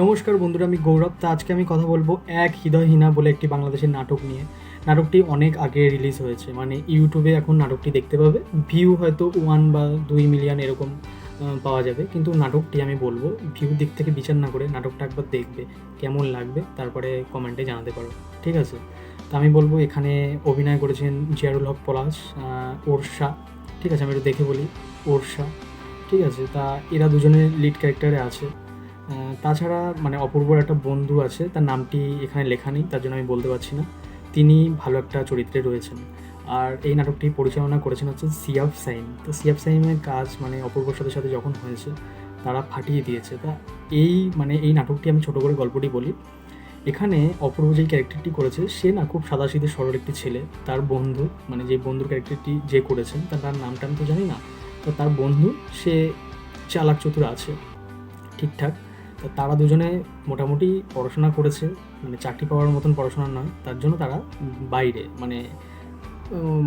নমস্কার বন্ধুরা, আমি গৌরব। তা আজকে আমি কথা বলব এক হৃদয়হীনা বলে একটি বাংলাদেশের নাটক নিয়ে। নাটকটি অনেক আগে রিলিজ হয়েছে মানে ইউটিউবে এখন নাটকটি দেখতে পাবে। ভিউ হয়তো ওয়ান বা দুই মিলিয়ন এরকম পাওয়া যাবে। কিন্তু নাটকটি আমি বলব ভিউ দিক থেকে বিচার না করে নাটকটা একবার দেখবে, কেমন লাগবে তারপরে কমেন্টে জানাতে পারো। ঠিক আছে? তা আমি বলব, এখানে অভিনয় করেছেন জিয়ারুল হক পলাশ ওরসা ঠিক আছে? আমি একটু দেখে বলি ওরসা ঠিক আছে? তা এরা দুজনে লিড ক্যারেক্টারে আছে। তাছাড়া মানে অপূর্বর একটা বন্ধু আছে, তার নামটি এখানে লেখা নেই, তার জন্য আমি বলতে পারছি না। তিনি ভালো একটা চরিত্রে রয়েছেন। আর এই নাটকটি পরিচালনা করেছেন হচ্ছে সিয়াফ সাইন তো সিয়াফ সাইনের কাজ মানে অপূর্বর সাথে সাথে যখন হয়েছে, তারা ফাটিয়ে দিয়েছে। তা এই মানে এই নাটকটি আমি ছোট করে গল্পটি বলি। এখানে অপূর্ব যেই ক্যারেক্টারটি করেছে, সে না খুব সাদাসিধে সরল একটি ছেলে। তার বন্ধু মানে যে বন্ধুর ক্যারেক্টারটি যে করেছেন তার নামটা আমি তো জানি না। তো তার বন্ধু, সে চালাক চতুর আছে, ঠিকঠাক। তো তারা দুজনে মোটামুটি পড়াশোনা করেছে মানে চাকরি পাওয়ার মতন পড়াশোনা নয়, তার জন্য তারা বাইরে মানে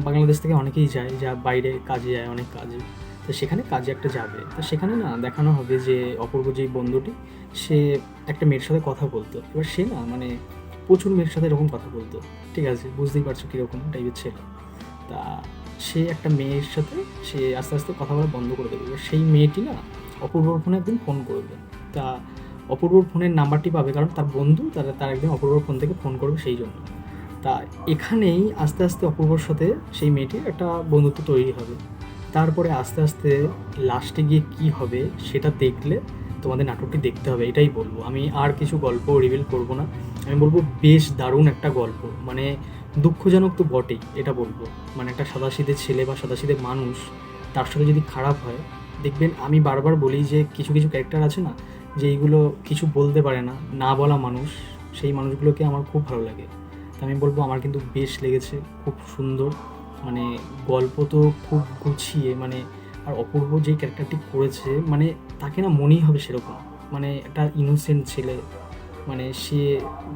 বাংলাদেশ থেকে অনেকেই যায়, যা বাইরে কাজে যায়, অনেক কাজে। তো সেখানে কাজে একটা যাবে। তো সেখানে না দেখানো হবে যে অপূর্ব যেই বন্ধুটি, সে একটা মেয়ের সাথে কথা বলতো। এবার সে না মানে প্রচুর মেয়ের সাথে এরকম কথা বলতো। ঠিক আছে, বুঝতেই পারছ কীরকম টাইপের ছেলে। তা সে একটা মেয়ের সাথে, সে আস্তে আস্তে কথা বলা বন্ধ করে দেবে। সেই মেয়েটি না অপূর্বর ফোনে একদিন ফোন করবে। তা অপূর্বর ফোনের নাম্বারটি পাবে, কারণ তার বন্ধু তারা, তার একদিন অপূর্বর ফোন থেকে ফোন করবে সেই জন্য। তা এখানেই আস্তে আস্তে অপূর্বর সাথে সেই মেয়েটির একটা বন্ধুত্ব তৈরি হবে। তারপরে আস্তে আস্তে লাস্টে গিয়ে কি হবে সেটা দেখলে তোমাদের নাটকটি দেখতে হবে, এটাই বলব। আমি আর কিছু গল্প রিভিল করব না। আমি বলব বেশ দারুণ একটা গল্প। মানে দুঃখজনক তো বটেই, এটা বলব। মানে একটা সাদাসিধে ছেলে বা সাদাসিধে মানুষ, তার সাথে যদি খারাপ হয়, দেখবেন আমি বারবার বলি যে কিছু কিছু ক্যারেক্টার আছে না যে এইগুলো কিছু বলতে পারে না না বলা মানুষ, সেই মানুষগুলোকে আমার খুব ভালো লাগে। তা আমি বলব আমার কিন্তু বেশ লেগেছে, খুব সুন্দর। মানে গল্প তো খুব গুছিয়ে মানে আর অপূর্ব যে ক্যারেক্টারটি করেছে মানে তাকে না মনেই হবে সেরকম। মানে একটা ইনোসেন্ট ছেলে মানে সে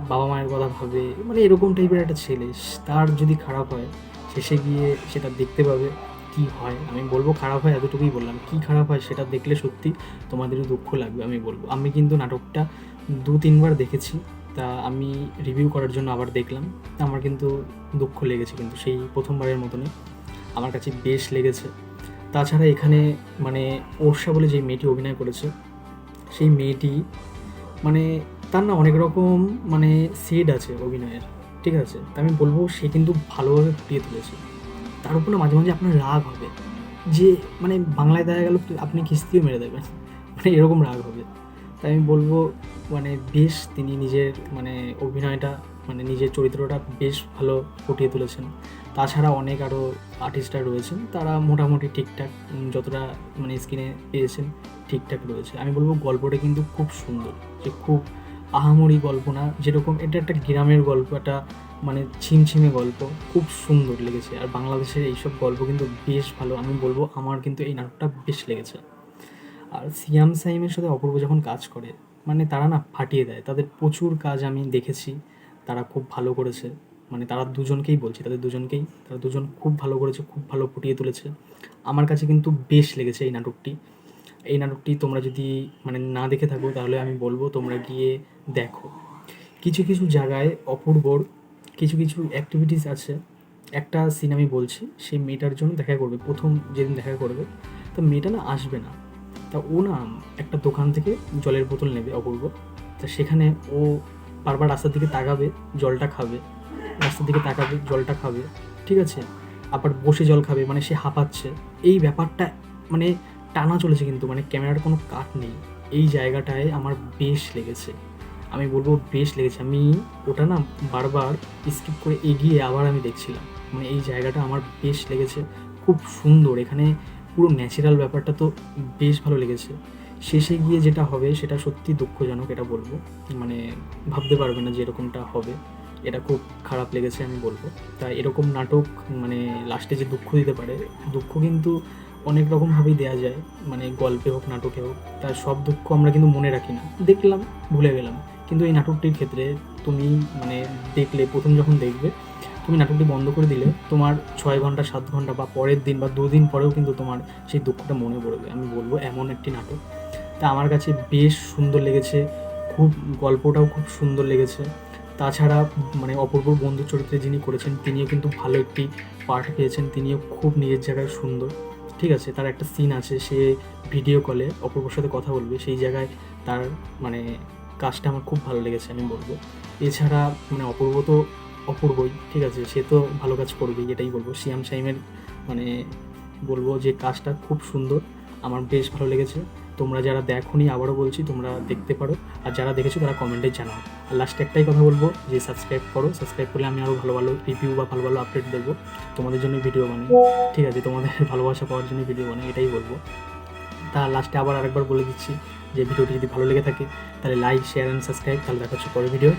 বাবা মায়ের কথা ভাবে মানে এরকম টাইপের একটা ছেলে, তার যদি খারাপ হয় শেষে গিয়ে সেটা দেখতে পাবে। কি হয়? আমি বলব খারাপ হয় এতটুকুই বললাম। কি খারাপ হয় সেটা দেখলে সত্যি তোমাদেরও দুঃখ লাগবে, আমি বলব। আমি কিন্তু নাটকটা দু, তিনবার দেখেছি, তা আমি রিভিউ করার জন্য আবার দেখলাম। আমার কিন্তু দুঃখ লেগেছে কিন্তু সেই প্রথমবারের মতনই। আমার কাছে বেশ লেগেছে। তাছাড়া এখানে মানে ওরসা বলে যে মেয়েটি অভিনয় করেছে, সেই মেয়েটি মানে তার না অনেক রকম মানে সেড আছে অভিনয়ের, ঠিক আছে? তা আমি বলব সে কিন্তু ভালোভাবে ফুটিয়ে তুলেছে। তার উপর মাঝে মাঝে আপনার রাগ হবে। যে মানে বাংলায় দেখা গেল আপনি কিস্তিও মেরে দেবেন। মানে এরকম রাগ হবে। তাই আমি বলব মানে বেশ তিনি নিজের মানে অভিনয়টা মানে নিজের চরিত্রটা বেশ ভালো ফুটিয়ে তুলেছেন। তাছাড়া অনেক আরও আর্টিস্টরা রয়েছেন, তারা মোটামুটি ঠিকঠাক যতটা মানে স্ক্রিনে পেয়েছেন, ঠিকঠাক রয়েছে। আমি বলব গল্পটা কিন্তু খুব সুন্দর। যে খুব আহামরি গল্প না, যেরকম এটা একটা গ্রামের গল্প, একটা মানে ছিমছিমে গল্প, খুব সুন্দর লেগেছে। আর বাংলাদেশের এইসব গল্প কিন্তু বেশ ভালো, আমি বলব আমার কিন্তু এই নাটকটা বেশ লেগেছে। আর সিয়াম সাইমের সাথে অপূর্ব যখন কাজ করে মানে তারা না ফাটিয়ে দেয়, তাদের প্রচুর কাজ আমি দেখেছি, তারা খুব ভালো করেছে। মানে তারা দুজনকেই বলছি, তাদের দুজনকেই, তারা দুজন খুব ভালো করেছে, খুব ভালো ফুটিয়ে তুলেছে। আমার কাছে কিন্তু বেশ লেগেছে এই নাটকটি। এই নাটকটি তোমরা যদি মানে না দেখে থাকো, তাহলে আমি বলব তোমরা গিয়ে দেখো। কিছু কিছু জায়গায় অপূর্বর কিছু কিছু অ্যাক্টিভিটিস আছে। একটা সিন আমি বলছি, সেই মেয়েটার জন্য দেখা করবে, প্রথম যেদিন দেখা করবে, তো মেয়েটা না আসবে না। তা ও না একটা দোকান থেকে জলের বোতল নেবে অপূর্ব। তা সেখানে ও বারবার রাস্তার দিকে তাকাবে, জলটা খাবে। রাস্তার দিকে তাকাবে, জলটা খাবে, ঠিক আছে? আবার বসে জল খাবে মানে সে হাঁপাচ্ছে। এই ব্যাপারটা মানে টানা চলেছে কিন্তু মানে ক্যামেরার কোনো কাট নেই। এই জায়গাটায় আমার বেশ লেগেছে। আমি বলব বেশ লেগেছে। আমি ওটা না বারবার স্কিপ করে এগিয়ে আবার আমি দেখছিলাম। মানে এই জায়গাটা আমার বেশ লেগেছে। খুব সুন্দর। এখানে পুরো ন্যাচারাল ব্যাপারটা তো বেশ ভালো লেগেছে। শেষে গিয়ে যেটা হবে, সেটা সত্যি দুঃখজনক এটা বলব। মানে ভাবতে পারবে না যে এরকমটা হবে। এটা খুব খারাপ লেগেছে আমি বলব। তাই এরকম নাটক মানে লাস্টে যে দুঃখ দিতে পারে, দুঃখ কিন্তু অনেক রকমভাবেই দেওয়া যায় মানে গল্পে হোক, নাটকে হোক, তার সব দুঃখ আমরা কিন্তু মনে রাখি না। দেখলাম, ভুলে গেলাম। কিন্তু এই নাটকটির ক্ষেত্রে তুমি মানে দেখলে, প্রথম যখন দেখবে, তুমি নাটকটি বন্ধ করে দিলে, তোমার ছয় ঘণ্টা, সাত ঘণ্টা বা পরের দিন বা দুদিন পরেও কিন্তু তোমার সেই দুঃখটা মনে পড়বে। আমি বলব, এমন একটি নাটক। তা আমার কাছে বেশ সুন্দর লেগেছে, খুব গল্পটাও খুব সুন্দর লেগেছে। তাছাড়া মানে অপূর্ব বন্ধু চরিত্রে যিনি করেছেন, তিনিও কিন্তু ভালো একটি পার্ট পেয়েছেন, তিনিও খুব নিজের জায়গায় সুন্দর। ঠিক আছে, তার একটা সিন আছে, সে ভিডিও কলে অপূর্বর সাথে কথা বলবে, সেই জায়গায় তার মানে কাজটা আমার খুব ভালো লেগেছে আমি বলব। এছাড়া মানে অপূর্ব তো অপূর্বই, ঠিক আছে, সে তো ভালো কাজ করবেই, এটাই বলব। শিয়াম শাইমের মানে বলব যে কাজটা খুব সুন্দর, আমার বেশ ভালো লেগেছে। তোমরা যারা দেখোনি, আবারও বলছি, তোমরা দেখতে পারো। আর যারা দেখেছ, তারা কমেন্টে জানাও। আর লাস্টে একটাই কথা বলব, যে সাবস্ক্রাইব করো। সাবস্ক্রাইব করলে আমি আরও ভালো ভালো রিভিউ বা ভালো ভালো আপডেট দেবো। তোমাদের জন্য ভিডিও বানাই। ঠিক আছে, তোমাদের ভালোবাসা পাওয়ার জন্য ভিডিও বানাই, এটাই বলব। তা লাস্টে আবার আরেকবার বলে দিচ্ছি, যে ভিডিওটি যদি ভালো লেগে থাকে, তাহলে লাইক শেয়ার অ্যান্ড সাবস্ক্রাইব তাহলে দেখা পরের ভিডিও